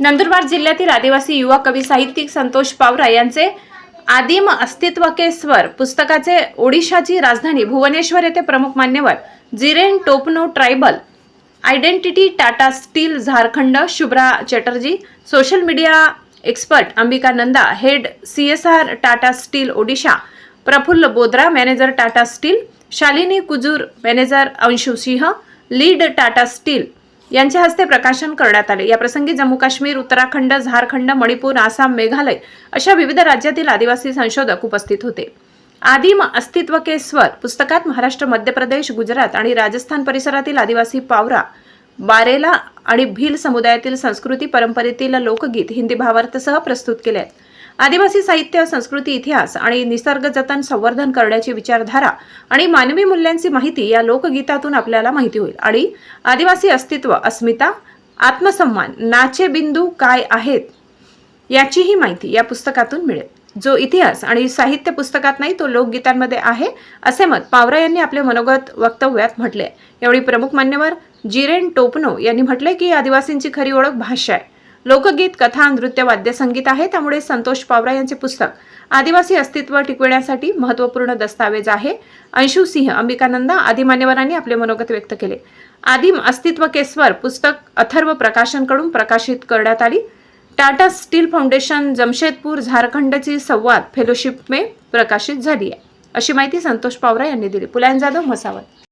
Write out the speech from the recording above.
नंदुरबार जिल्ह्यातील आदिवासी युवा कवी साहित्यिक संतोष पावरा यांचे आदिम अस्तित्व के स्वर पुस्तकाचे ओडिशाची राजधानी भुवनेश्वर येथे प्रमुख मान्यवर Jiren Topno tribal identity Tata Steel Jharkhand Shubhra Chatterjee social media expert Ambika Nanda head C S R Tata Steel Odisha Prafulla Bodra manager Tata Steel Shalini Kujur manager Anshu Singh lead Tata Steel यांच्या हस्ते प्रकाशन करण्यात आले. या प्रसंगी जम्मू काश्मीर उत्तराखंड झारखंड मणिपूर आसाम मेघालय अशा विविध राज्यातील आदिवासी संशोधक उपस्थित होते. आदिम अस्तित्व के स्वर पुस्तकात महाराष्ट्र मध्य प्रदेश गुजरात आणि राजस्थान परिसरातील आदिवासी पावरा बारेला आणि भील समुदायातील संस्कृती परंपरेतील लोकगीत हिंदी भावार्थसह प्रस्तुत केले आहेत. आदिवासी साहित्य संस्कृती इतिहास आणि निसर्ग जतन संवर्धन करण्याची विचारधारा आणि मानवी मूल्यांची माहिती या लोकगीतातून आपल्याला माहिती होईल. आणि आदिवासी अस्तित्व अस्मिता आत्मसन्मान नाचे बिंदू काय आहेत याचीही माहिती या पुस्तकातून मिळेल. जो इतिहास आणि साहित्य पुस्तकात नाही तो लोकगीतांमध्ये आहे असे मत पावरा यांनी आपले मनोगत वक्तव्यात म्हटले यावेळी प्रमुख मान्यवर जिरेन टोपनो यांनी म्हटले की आदिवासींची खरी ओळख भाषा आहे. लोकगीत कथा नृत्य वाद्यसंगीत आहे. त्यामुळे संतोष पावरा यांचे पुस्तक आदिवासी अस्तित्व टिकविण्यासाठी महत्त्वपूर्ण दस्तावेज आहे. अंशू सिंह अंबिकानंद आदी मान्यवरांनी आपले मनोगत व्यक्त केले. आदिम अस्तित्व केसवर पुस्तक अथर्व प्रकाशनकडून प्रकाशित करण्यात आली. टाटा स्टील फाउंडेशन जमशेदपूर झारखंडची संवाद फेलोशिप मे प्रकाशित झाली आहे. अशी माहिती संतोष पावरा यांनी दिली. पुलायन जाधव मसावत